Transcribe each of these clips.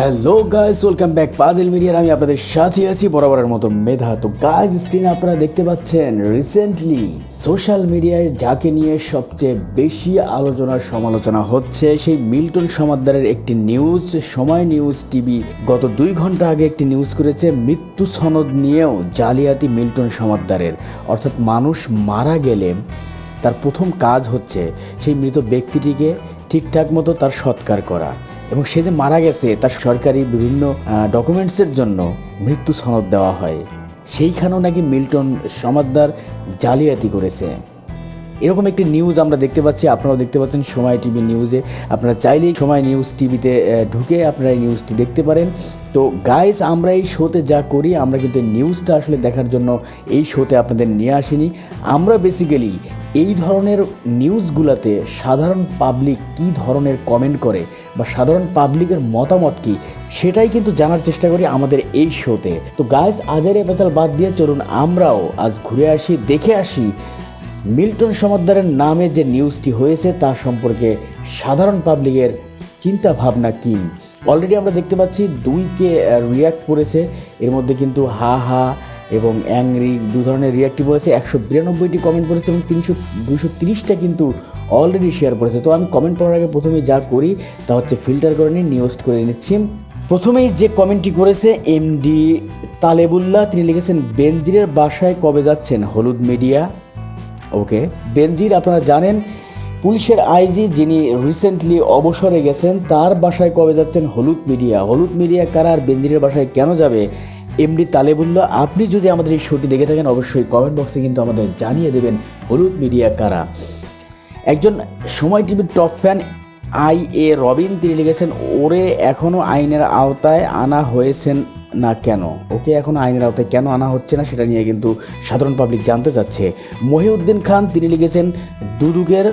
Hello guys welcome back Puzzle মিডিয়ার আমি আপনাদের সাথে আছি বরাবরের মতো মেধা। তো গাইজ স্ক্রিনে আপনারা দেখতে পাচ্ছেন রিসেন্টলি সোশ্যাল মিডিয়ায় যাকে নিয়ে সবচেয়ে বেশি আলোচনা সমালোচনা হচ্ছে, সেই মিল্টন সমাদ্দারের একটি নিউজ সময় নিউজ টিভি গত দুই ঘণ্টা আগে একটি নিউজ করেছে, মৃত্যু সনদ নিয়েও জালিয়াতি মিল্টন সমাদ্দারের। অর্থাৎ মানুষ মারা গেলে তার প্রথম কাজ হচ্ছে সেই মৃত ব্যক্তিটিকে ঠিকঠাক মতো তার সৎকার করা। এবং সে যে মারা গেছে, তার সরকারি বিভিন্ন ডকুমেন্টসের জন্য মৃত্যু সনদ দেওয়া হয়। সেইখানেও নাকি মিল্টন সমাদ্দার জালিয়াতি করেছে। এরকম একটি নিউজ আমরা দেখতে পাচ্ছি, আপনারাও দেখতে পাচ্ছেন সময় টিভি নিউজে আপনারা চাইলেই সময় নিউজ টিভিতে ঢুকে আপনারা এই নিউজটি দেখতে পারেন। তো গাইস আমরা এই শোতে যা করি, আমরা কিন্তু নিউজটা আসলে দেখার জন্য এই শোতে আপনাদের নিয়ে আসিনি। আমরা বেসিক্যালি এই ধরনের নিউজগুলোতে সাধারণ পাবলিক কী ধরনের কমেন্ট করে বা সাধারণ পাবলিকের মতামত কী, সেটাই কিন্তু জানার চেষ্টা করি আমাদের এই শোতে তো গায়েস আজারে পেঁচাল বাদ দিয়ে চলুন আমরাও আজ ঘুরে আসি, দেখে আসি মিল্টন সমাদ্দারের নামে যে নিউজটি হয়েছে তা সম্পর্কে সাধারণ পাবলিকের চিন্তা ভাবনা কী। অলরেডি আমরা দেখতে পাচ্ছি দুইকে রিয়াক্ট করেছে। এর মধ্যে কিন্তু হা হা এবং অ্যাংরি দু ধরনের রিয়াক্টই করেছে, একশো বিরানব্বইটি কমেন্ট করেছে এবং তিনশো, দুশো তিরিশটা কিন্তু অলরেডি শেয়ার করেছে। তো আমি কমেন্ট পড়ার আগে প্রথমেই যা করি, তা হচ্ছে ফিল্টার করে নিই নিউজ করে নিচ্ছি। প্রথমেই যে কমেন্টটি করেছে এমডি তালেবুল্লাহ, তিনি লিখেছেন, বেনজিরের বাসায় কবে যাচ্ছেন? হলুদ মিডিয়া ওকে বেনজির, আপনারা জানেন পুলিশের আইজি যিনি রিসেন্টলি অবসরে গেছেন, তার বাসায় কবে যাচ্ছেন হলুদ মিডিয়া? হলুদ মিডিয়া কারা আর বেনজিরের বাসায় কেন যাবে? এমডি তালেবুল্লাহ, আপনি যদি আমাদের এই শোটি দেখে থাকেন, অবশ্যই কমেন্ট বক্সে কিন্তু আমাদের জানিয়ে দেবেন হলুদ মিডিয়া কারা। একজন সময় টিভির top fan I A Robin, তিনি লিখেছেন, ওরে এখনও আইনের আওতায় আনা হয়েছেন না কেন? ওকে এখন আইনের আওতায় কেন আনা হচ্ছে না সেটা নিয়ে কিন্তু সাধারণ পাবলিক জানতে চাচ্ছে। মহিউদ্দিন খান, তিনি লিখেছেন, দুদুকের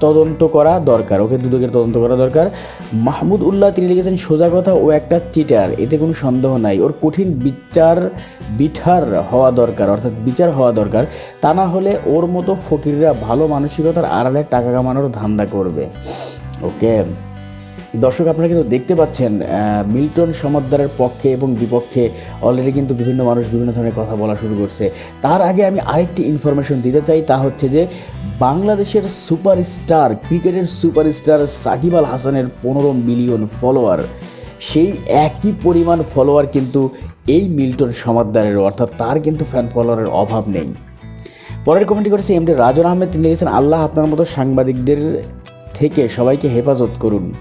তদন্ত করা দরকার, ওকে দুদকের তদন্ত করা দরকার। মাহমুদ উল্লাহ, তিনি লিখেছেন, সোজা কথা ও একটা চিটার, এতে কোনো সন্দেহ নাই। ওর কঠিন বিচার বিঠার হওয়া দরকার, অর্থাৎ বিচার হওয়া দরকার। তা না হলে ওর মতো ফকিররা ভালো মানসিকতার আড়ালে টাকা কামানোর ধান্দা করবে। ওকে? দর্শক, আপনারা কিন্তু দেখতে পাচ্ছেন মিল্টন সমাদ্দারের পক্ষে এবং বিপক্ষে অলরেডি কিন্তু বিভিন্ন মানুষ বিভিন্ন ধরনের কথা বলা শুরু করছে। তার আগে আমি আরেকটি ইনফরমেশন দিতে চাই, তা হচ্ছে যে বাংলাদেশের সুপারস্টার ক্রিকেটের সুপারস্টার সাকিব আল হাসানের পনেরো মিলিয়ন ফলোয়ার সেই একই পরিমাণ ফলোয়ার কিন্তু এই মিল্টন সমাদ্দারেরও, অর্থাৎ তার কিন্তু ফ্যান ফলোয়ারের অভাব নেই। পরের কমেন্টটি করেছে এমডি রাজন আহমেদ, তিনি লিখেছেন, আল্লাহ আপনার মতো সাংবাদিকদের থেকে সবাইকে হেফাজত করুন।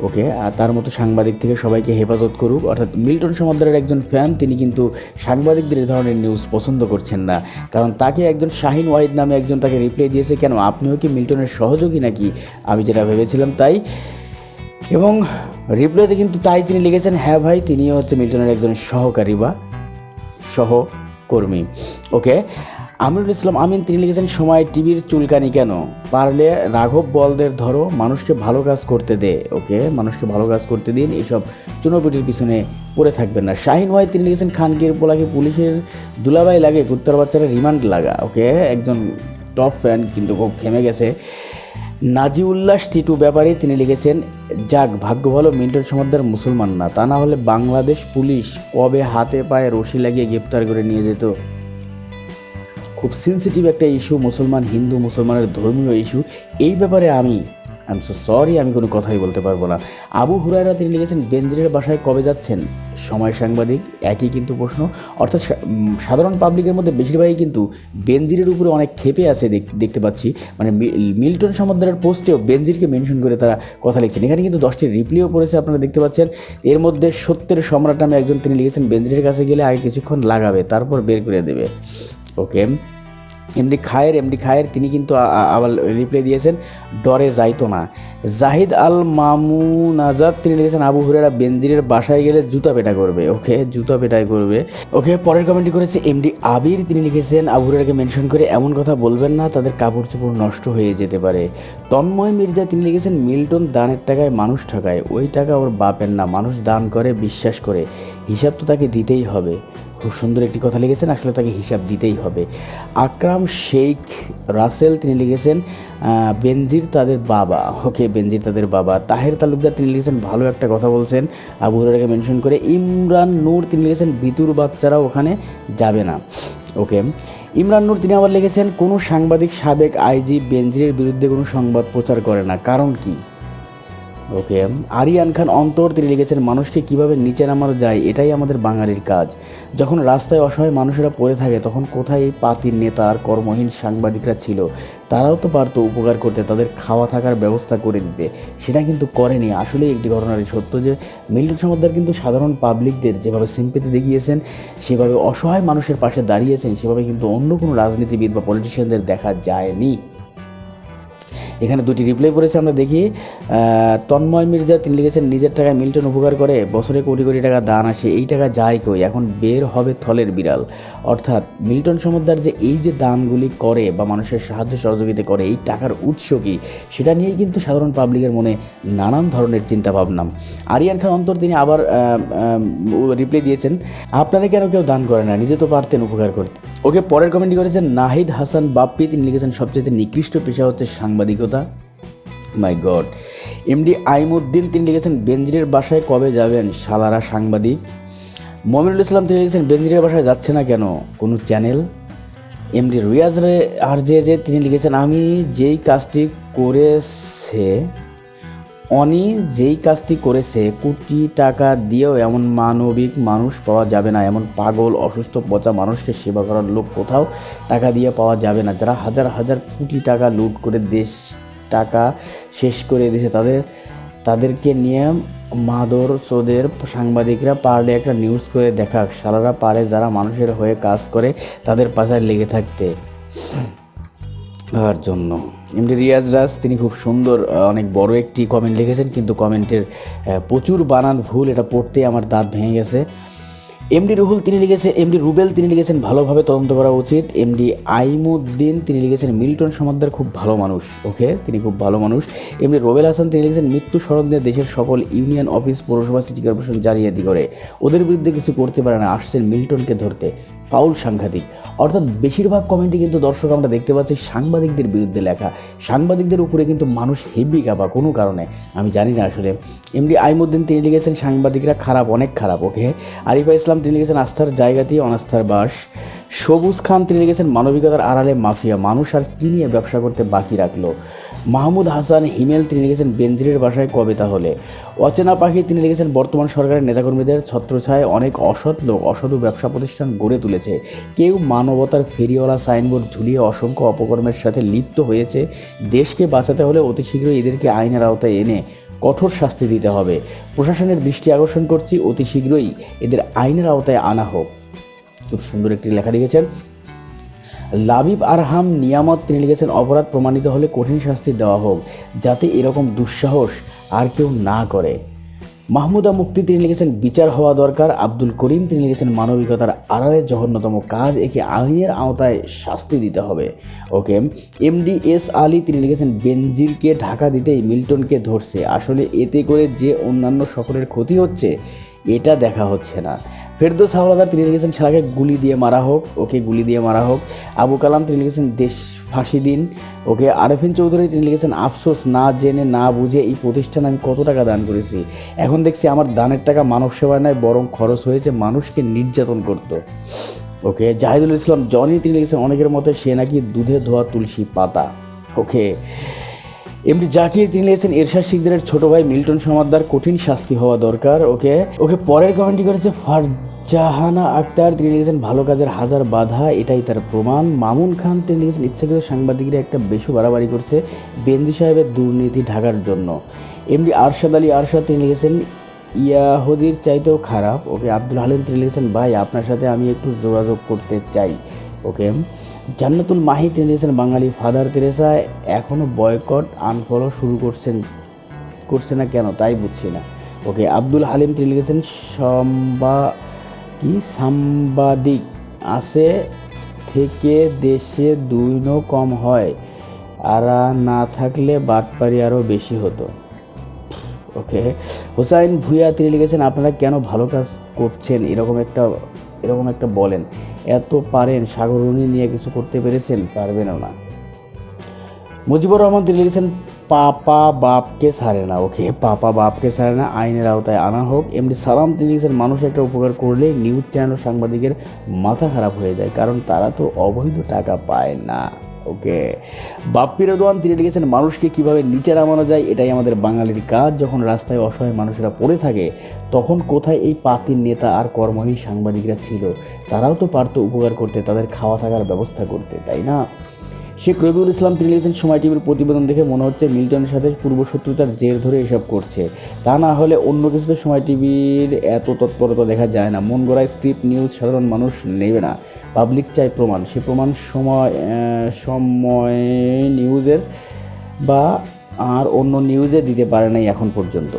ওকে? আর তার মতো সাংবাদিক থেকে সবাইকে হেফাজত করুক। অর্থাৎ মিল্টন সমাদ্দারের একজন ফ্যান, তিনি কিন্তু সাংবাদিকদের এই ধরনের নিউজ পছন্দ করছেন না। কারণ তাকে একজন শাহিন ওয়াহিদ নামে একজন তাকে রিপ্লাই দিয়েছে। কেন? আপনিও কি মিল্টনের সহযোগী নাকি? আমি যেটা ভেবেছিলাম তাই। এবং রিপ্লাইতে কিন্তু তাই তিনি লিখেছেন হ্যাঁ ভাই, তিনিও হচ্ছে মিল্টনের একজন সহকারী বা সহকর্মী। ওকে? আমিরুল ইসলাম আমিন, তিনি লিখেছেন, সময় টিভির চুলকানি কেন? পারলে রাঘব বলদের ধরো, মানুষকে ভালো কাজ করতে দে, ওকে? মানুষকে ভালো কাজ করতে দিন, এসব চুনোপিটির পিছনে পড়ে থাকবেন না। শাহিন ওয়াই তিনি লিখেছেন খানকির পোলাকে পুলিশের দুলাবাই লাগে, কুত্তার বাচ্চারা রিমান্ড লাগা, ওকে? একজন টপ ফ্যান, কিন্তু খুব খেমে গেছে। নাজিউল্লাহ টিটু ব্যাপারে তিনি লিখেছেন, যাক, ভাগ্য ভালো, মিল্টন সমাদ্দার মুসলমান না। তা না হলে বাংলাদেশ পুলিশ কবে হাতে পায়ে রশি লাগিয়ে গ্রেপ্তার করে নিয়ে যেত? খুব সেন্সিটিভ একটা ইস্যু মুসলমান, হিন্দু, মুসলমানের ধর্মীয় ইস্যু এই ব্যাপারে আমি আই এম সো সরি আমি কোনো কথাই বলতে পারব না। আবু হুরায়রা তিনি লিখেছেন, বেনজিরের বাসায় কবে যাচ্ছেন? সময় সাংবাদিক, একই কিন্তু প্রশ্ন। অর্থাৎ সাধারণ পাবলিকের মধ্যে বেশিরভাগই কিন্তু বেঞ্জিরের উপরে অনেক ক্ষেপে আছে দেখ- দেখতে পাচ্ছি। মানে মিল্টন সমুদ্রের পোস্টেও বেনজিরকে মেনশন করে তারা কথা লিখছেন। এখানে কিন্তু দশটি রিপ্লিও পড়েছে, আপনারা দেখতে পাচ্ছেন। এর মধ্যে সত্যের সম্রাট নামে একজন তিনি লিখেছেন, বেনজিরের কাছে গেলে আগে কিছুক্ষণ লাগাবে, তারপর বের করে দেবে। ওকে? এমডি খায়ের এমডি খায়ের, তিনি কিন্তু আবার রিপ্লাই দিয়েছেন, ডরে যাইতো না। জাহিদ আল মামুনাজাদ, তিনি লিখেছেন, আবু হুরেরা বেনজিরের বাসায় গেলে জুতা পেটা করবে। ওকে, জুতা পেটাই করবে। ওকে, পরের কমেন্টটি করেছে এমডি আবির, তিনি লিখেছেন, আবু হুরেরাকে মেনশন করে এমন কথা বলবেন না, তাদের কাপড় চোপড় নষ্ট হয়ে যেতে পারে। তন্ময় মির্জা, তিনি লিখেছেন, মিল্টন দানের টাকায় মানুষ ঠকায়, ওই টাকা ওর বাপের না, মানুষ দান করে, বিশ্বাস করে। হিসাব তো তাকে দিতেই হবে। খুব সুন্দর একটি কথা লিখেছেন, আসলে তাকে হিসাব দিতেই হবে। আকরাম শেখ রাসেল তিনি লিখেছেন বেনজির তাদের বাবা। ওকে, বেনজির তাদের বাবা। তাহের তালুকদার তিনি লিখেছেন, ভালো একটা কথা বলছেন। আবু হুরারাকে মেনশন করে ইমরান নূর তিনি লিখেছেন, বিতুর বাচ্চারা ওখানে যাবে না। ওকে, ইমরান নূর তিনি আবার লিখেছেন, কোনো সাংবাদিক সাবেক আইজি বেনজিরের বিরুদ্ধে কোনো সংবাদ প্রচার করে না। কারণ কি? ওকে, আরিয়ান খান অন্তর তিনি লিখেছেন, মানুষকে কীভাবে নিচে নামানো যায়, এটাই আমাদের বাঙালির কাজ। যখন রাস্তায় অসহায় মানুষেরা পড়ে থাকে, তখন কোথায় এই পাতির নেতা আর কর্মহীন সাংবাদিকরা ছিল? তারাও তো পারতো উপকার করতে, তাদের খাওয়া থাকার ব্যবস্থা করে দিতে। সেটা কিন্তু করেনি। আসলে একটি ঘটনারই সত্য যে, মিল্টন সমাদ্দার কিন্তু সাধারণ পাবলিকদের যেভাবে সিম্পেতি দেখিয়েছেন, সেভাবে অসহায় মানুষের পাশে দাঁড়িয়েছেন, সেভাবে কিন্তু অন্য কোনো রাজনীতিবিদ বা পলিটিশিয়ানদের দেখা যায়নি। এখানে দুটি রিপ্লাই করেছে, আমরা দেখি তন্ময় মির্জা, তিনি লিখেছেন, নিজের টাকায় মিল্টন উপকার করে, বছরে কোটি কোটি টাকা দান আসে, এই টাকা যায় কই, এখন বের হবে থলের বিড়াল। অর্থাৎ মিল্টন সমুদ্র যে এই যে দানগুলি করে বা মানুষের সাহায্য সহযোগিতা করে, এই টাকার উৎস কি, সেটা নিয়েই কিন্তু সাধারণ পাবলিকের মনে নানান ধরনের চিন্তা ভাবনা আরিয়ান খান অন্তর তিনি আবার রিপ্লাই দিয়েছেন, আপনারা কেন কেউ দান করে না, নিজে তো পারতেন উপকার করতে। ওকে পরের কমেন্টটি করেছেন, নাহিদ হাসান বাপ্পি, তিনি লিখেছেন সবচেয়ে নিকৃষ্ট পেশা হচ্ছে সাংবাদিকতা। মাই গড এমডি আইমুদ্দিন, তিনি লিখেছেন বেঞ্জিরের বাসায় কবে যাবেন? সালারা সাংবাদিক। মমিনুল ইসলাম, তিনি লিখেছেন বেঞ্জিরের বাসায় যাচ্ছে না কেন? কোনো চ্যানেল? এমডি রিয়াজ রে, আর যে যে তিনি লিখেছেন, আমি যেই কাজটি করেছে অনি যেই কাজটি করেছে, কোটি টাকা দিয়েও এমন মানবিক মানুষ পাওয়া যাবে না। এমন পাগল, অসুস্থ, পচা মানুষকে সেবা করার লোক কোথাও টাকা দিয়ে পাওয়া যাবে না। যারা হাজার হাজার কোটি টাকা লুট করে দেশ, টাকা শেষ করে দিয়েছে, তাদের, তাদেরকে নিয়ে মাদর সোদের সাংবাদিকরা পারলে একটা নিউজ করে দেখাক। সারারা পারে যারা মানুষের হয়ে কাজ করে, তাদের পাশায় লেগে থাকতে। জন্য। এমডি রিয়াজ রাজ, তিনি খুব সুন্দর অনেক বড় একটি কমেন্ট লিখেছেন, কিন্তু কমেন্টের প্রচুর বানান ভুল, এটা পড়তে আমার দাঁত ভেঙে গেছে। এমডি রুহুল তিনি লিখেছেন এমডি রুবেল তিনি লিখেছেন, ভালোভাবে তদন্ত করা উচিত। এমডি আইমুদ্দিন তিনি লিখেছেন, মিল্টন সমাদ্দার খুব ভালো মানুষ, ওকে? তিনি খুব ভালো মানুষ। এমডি রোবেল হাসান তিনি লিখেছেন, মৃত্যু স্মরণ দিয়ে দেশের সকল ইউনিয়ন, অফিস, পৌরসভা, সিটি কর্পোরেশন জালিয়াতি করে। ওদের বিরুদ্ধে কিছু করতে পারে না, আসছেন মিল্টনকে ধরতে। ফাউল সাংঘাতিক। অর্থাৎ বেশিরভাগ কমেন্টে কিন্তু দর্শক আমরা দেখতে পাচ্ছি সাংবাদিকদের বিরুদ্ধে লেখা। সাংবাদিকদের উপরে কিন্তু মানুষ হেভি কাপা, কোনো কারণে। আমি জানি না আসলে। এমডি আইমুদ্দিন তিনি লিখেছেন, সাংবাদিকরা খারাপ, অনেক খারাপ, ওকে? আরিফা ইসলাম তিনি লিখেছেন, আস্থার জায়গাতেই অনাস্থার বাস। সবুজ খান, তিনি লিখেছেন, মানবিকতার আড়ালে মাফিয়া মানুষ, আর কি নিয়ে ব্যবসা করতে বাকি রাখল? মাহমুদ হাসান হিমেল তিনি লিখেছেন বেঞ্জিরের বাসায় কবে তাহলে? অচেনা পাখি, তিনি লিখেছেন, বর্তমান সরকারের নেতাকর্মীদের ছত্রছায় অনেক অসৎ লোক, অসাধু ব্যবসা প্রতিষ্ঠান গড়ে তুলেছে। কেউ মানবতার ফেরিওয়ালা সাইনবোর্ড ঝুলিয়ে অসংখ্য অপকর্মের সাথে লিপ্ত হয়েছে। দেশকে বাঁচাতে হলে অতি শীঘ্রই এদেরকে আইনের আওতায় এনে কঠোর শাস্তি দিতে হবে। প্রশাসনের দৃষ্টি আকর্ষণ করছি, অতি শীঘ্রই এদের আইনের আওতায় আনা হোক। খুব সুন্দর একটি লেখা লিখেছেন। লাবিব আরহাম নিয়ামত, তিনি লিখেছেন, অপরাধ প্রমাণিত হলে কঠিন শাস্তি দেওয়া হোক, যাতে এরকম দুঃসাহস আর কেউ না করে। মাহমুদা মুক্তি তিনি লিখেছেন, বিচার হওয়া দরকার। আব্দুল করিম তিনি লিখেছেন, মানবিকতার আড়ালে জঘন্যতম কাজ, একে আইনের আওতায় শাস্তি দিতে হবে। ওকে, এমডি এস আলী তিনি লিখেছেন, বেনজিরকে ঢাকা দিতেই মিল্টনকে ধরছে। আসলে এতে করে যে অন্যান্য সকলের ক্ষতি হচ্ছে এটা দেখা হচ্ছে না। ফেরদৌস হাওলাদার তিনি লিখেছেন শালাকে গুলি দিয়ে মারা হোক, ওকে গুলি দিয়ে মারা হোক। আবু কালাম তিনি লিখেছেন দেশ ফাঁসি দিন। ওকে আরেফিন চৌধুরী তিনি লিখেছেন, আফসোস, না জেনে, না বুঝে এই প্রতিষ্ঠানে আমি কত টাকা দান করেছি। এখন দেখছি আমার দানের টাকা মানব সেবায় নয়, বরং খরচ হয়েছে মানুষকে নির্যাতন করতো। ওকে, জাহিদুল ইসলাম, জনি তিনি লিখেছেন, অনেকের মতে সে নাকি দুধে ধোয়া তুলসী পাতা। ওকে এমডি জাকির তিনি লিখেছেন, এরশাদ শিকদারের ছোট ভাই মিল্টন সমাদ্দার কঠিন শাস্তি হওয়া দরকার। ওকে ওকে পরের কমেন্টটি করেছে, ফারজাহানা আক্তার, তিনি লিখেছেন, ভালো কাজের হাজার বাধা, এটাই তার প্রমাণ। মামুন খান, তিনি লিখেছেন, ইচ্ছাকৃত সাংবাদিকরা একটা বেশি বাড়াবাড়ি করছে বেঞ্জি সাহেবের দুর্নীতি ঢাকার জন্য। এমনি আরশাদ আলী আরশাদ, তিনি লিখেছেন, ইয়াহুদির চাইতেও খারাপ। ওকে, আব্দুল হালিম, তিনি লিখেছেন, ভাই, আপনার সাথে আমি একটু যোগাযোগ করতে চাই। ওকে জান্নাতুল মাহি তিনি বাঙালি ফাদার তেরেসা এখনও বয়কট আনফলো শুরু করছেন, করছে না কেন তাই বুঝছি না। ওকে আব্দুল হালিম তিনি লিখেছেন সম্বা, কি? সাংবাদিক আছে, থেকে দেশে দুই নো কম হয়, আর না থাকলে বাটপারি আরও বেশি হতো। ওকে হোসাইন ভুইয়া তিনি লিখেছেন আপনারা কেন ভালো কাজ করছেন? এরকম একটা এরকম একটা বলেন, এত পারেন সাগরণী নিয়ে কিছু করতে পেরেছেন? পারবেনও না মুজিবুর রহমান তিনি লিখেছেন, পাপা বাপকে সারে না। ওকে, পাপা বাপকে সারে না, আইনের আওতায় আনা হোক। এমনি সালাম তিনি লিখেছেন, মানুষ একটা উপকার করলে নিউজ চ্যানেল সাংবাদিকের মাথা খারাপ হয়ে যায়, কারণ তারা তো অবৈধ টাকা পায় না। ওকে। বাপ্পি রেদওয়ান, তিনি লিখেছেন মানুষকে কীভাবে নিচে নামানো যায়, এটাই আমাদের বাঙালির কাজ। যখন রাস্তায় অসহায় মানুষেরা পড়ে থাকে, তখন কোথায় এই পাতির নেতা আর কর্মহীন সাংবাদিকরা ছিল? তারাও তো পারতো উপকার করতে, তাদের খাওয়া থাকার ব্যবস্থা করতে, তাই না? শেখ রবিউল ইসলাম তিনি লিখেছেন সময় টিভির প্রতিবেদন দেখে মনে হচ্ছে মিল্টনের সাথে পূর্বশত্রুতার জের ধরে এসব করছে। তা না হলে অন্য কিছুতে সময় টিভির এত তৎপরতা দেখা যায় না। মন গড়ায় স্ক্রিপ্ট নিউজ সাধারণ মানুষ নেবে না। পাবলিক চাই প্রমাণ। সে প্রমাণ সময় সময় নিউজের বা আর অন্য নিউজে দিতে পারে নাই এখন পর্যন্ত।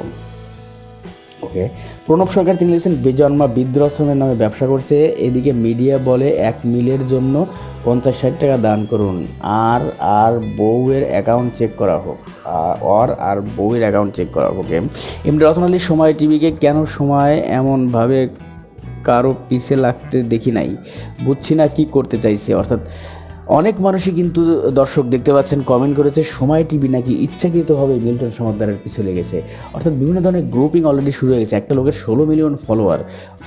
ওকে প্রণব সরকার, তিনি লিখেছেন, বেজন্মা বৃদ্ধাশ্রমের নামে ব্যবসা করছে। এদিকে মিডিয়া বলে, এক মিলের জন্য পঞ্চাশ ষাট টাকা দান করুন। আর আর বউয়ের অ্যাকাউন্ট চেক করা হোক। অর আর বউয়ের অ্যাকাউন্ট চেক করা হোক। এমনি রত্নালী সময় টিভিকে কেন সময় এমনভাবে কারও পিছে লাগতে দেখি নাই? বুঝছি না কি করতে চাইছে। অর্থাৎ অনেক মানুষই কিন্তু দর্শক দেখতে পাচ্ছেন কমেন্ট করেছে, সময় টিভি নাকি ইচ্ছাকৃতভাবে মিল্টন সমাদ্দারের পিছু লেগেছে। অর্থাৎ বিভিন্ন ধরনের গ্রুপিং অলরেডি শুরু হয়ে গেছে, একটা লোকের ষোলো মিলিয়ন ফলোয়ার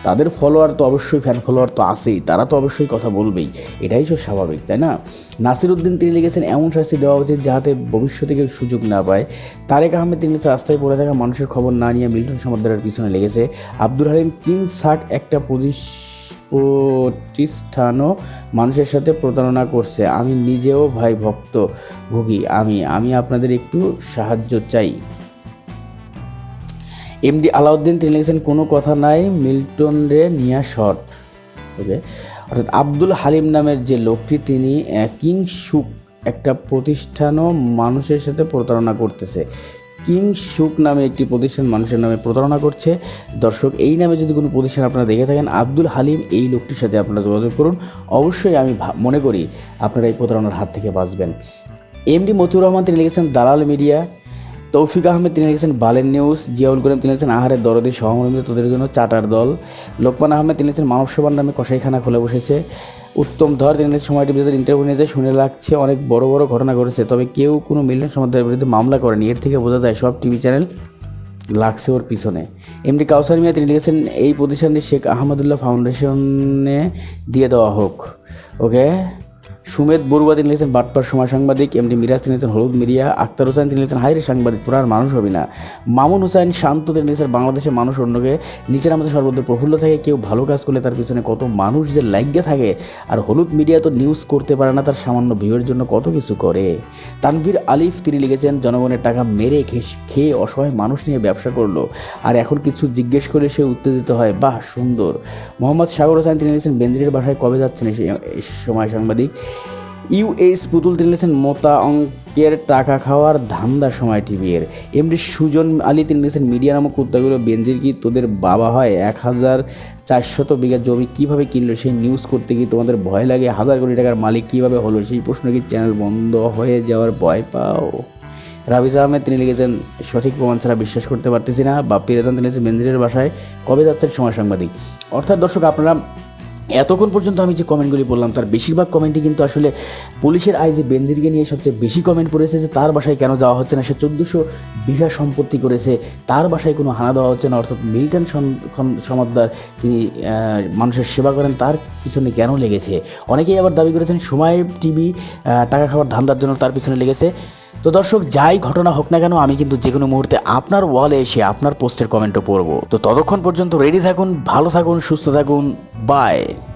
তাদের ফলোয়ার তো অবশ্যই ফ্যান ফলোয়ার তো আছেই, তারা তো অবশ্যই কথা বলবেই। এটাই তো স্বাভাবিক, তাই না? নাসির উদ্দিন তিনি লিখেছেন, এমন শাস্তি দেওয়া উচিত যাতে ভবিষ্যতে কেউ সুযোগ না পায়। তারেক আহমেদ তিনি লিখেছেন, রাস্তায় পড়ে থাকা মানুষের খবর না নিয়ে মিল্টন সমাদ্দারের পিছনে লেগেছে। আব্দুল হালিম কিং সাক একটা প্রতিষ্ঠানও মানুষের সাথে প্রতারণা করছে। আমি নিজেও ভাই ভক্ত ভুগি আমি আমি আপনাদের একটু সাহায্য চাই। এমডি আলাউদ্দিন তিনি লিখেছেন, কোনো কথা নাই, মিল্টন রে নিয়া শর্ট ওকে? অর্থাৎ আব্দুল হালিম নামের যে লোকটি, তিনি কিংসুক একটা প্রতিষ্ঠানও মানুষের সাথে প্রতারণা করতেছে। কিং সুক নামে একটি প্রতিষ্ঠান মানুষের নামে প্রতারণা করছে। দর্শক, এই নামে যদি কোনো প্রতিষ্ঠান আপনারা দেখে থাকেন, আব্দুল হালিম এই লোকটির সাথে আপনারা যোগাযোগ করুন। অবশ্যই আমি মনে করি আপনারা এই প্রতারণার হাত থেকে বাঁচবেন। এমডি মতিউর রহমান, তিনি লিখেছেন, দালাল মিডিয়া তৌফিক আহমেদ, তিনি লিখেছেন বালেন নিউজ, জিয়াউল করিম, তিনি লিখেছেন আহারের দরদি সহমর্মিত তোদের জন্য চাটার দল। লোকমান আহমেদ, তিনি লিখেছেন মানব সভার নামে কসাইখানা খুলে বসেছে। উত্তম ধর, তিনি সময় টিভিতে ইন্টারভিউ নিয়েছে শুনে লাগছে অনেক বড় বড় ঘটনা ঘটেছে। তবে কেউ কোনো মিলন সমাধানের বিরুদ্ধে মামলা করেনি। এর থেকে বোঝা যায় সব টিভি চ্যানেল লাগছে ওর পিছনে। এমডি কাউসার মিয়া, তিনি লিখেছেন, এই প্রতিষ্ঠানটি শেখ আহমদুল্লাহ ফাউন্ডেশনে দিয়ে দেওয়া হোক। ওকে? সুমেদ বড়ুয়া তিনি লিখেছেন, বাটপার সময় সাংবাদিক, এমডি মিরাজ তিনি লিখেছেন, হলুদ মিডিয়া, আক্তার হোসেন তিনি লিখেছেন হাইরে সাংবাদিক, তোরা আর মানুষ হবি না। মামুন হুসাইন শান্ত তিনি লিখেছেন বাংলাদেশের মানুষ অন্যকে নিচের আমাদের সর্বদা প্রফুল্ল থাকে, কেউ ভালো কাজ করলে তার পিছনে কত মানুষ যে লাইগে থাকে। আর হলুদ মিডিয়া তো নিউজ করতে পারে না, তার সামান্য ভিউয়ের জন্য কত কিছু করে। তানভীর আলিফ তিনি লিখেছেন, জনগণের টাকা মেরে খেয়ে- অসহায় মানুষ নিয়ে ব্যবসা করল। আর এখন কিছু জিজ্ঞেস করে সে উত্তেজিত হয়, বাহ সুন্দর। মোহাম্মদ সাগর হোসেন তিনি লিখেছেন বেঞ্জিরের বাসায় কবে যাচ্ছেন এই সময় সাংবাদিক? ইউএস পুতুল তিনি লিখেছেন মোতা অঙ্কের টাকা খাওয়ার ধান্দা সময় টিভির। এমনি সুজন আলী তিনি মিডিয়া নামক কুত্তাগুলো বেঞ্জির কি তোদের বাবা হয়? এক হাজার চারশত বিঘা জমি কীভাবে কিনলো? সেই নিউজ করতে গিয়ে তোমাদের ভয় লাগে? হাজার কোটি টাকার মালিক কীভাবে হলো? সেই প্রশ্ন কি চ্যানেল বন্ধ হয়ে যাওয়ার ভয় পাও? রাবিজ আহমেদ, তিনি লিখেছেন, সঠিক প্রমাণ ছাড়া বিশ্বাস করতে পারতেছি না। বা পিরেতন তিনি লিখেছেন বেঞ্জিরের বাসায়। কবে যাচ্ছেন সময় সাংবাদিক? অর্থাৎ দর্শক, আপনারা এতক্ষণ পর্যন্ত আমি যে কমেন্টগুলি বললাম, তার বেশিরভাগ কমেন্টই কিন্তু আসলে পুলিশের আই যে বেঞ্জিরকে নিয়ে সবচেয়ে বেশি কমেন্ট করেছে যে তার বাসায় কেন যাওয়া হচ্ছে না, সে চোদ্দোশো বিঘা সম্পত্তি করেছে, তার বাসায় কোনো হানা দেওয়া হচ্ছে না, অর্থাৎ মিল্টন সমাদ্দার তিনি মানুষের সেবা করেন, তার পিছনে কেন লেগেছে? অনেকেই আবার দাবি করেছেন, সময় টিভি টাকা খাওয়ার ধান্দার জন্য তার পিছনে লেগেছে। তো দর্শক, যাই ঘটনা হোক না কেন, আমি কিন্তু যে কোনো মুহূর্তে আপনার ওয়ালে এসে আপনার পোস্টের কমেন্টও পড়ব। তো ততক্ষণ পর্যন্ত রেডি থাকুন, ভালো থাকুন, সুস্থ থাকুন বাই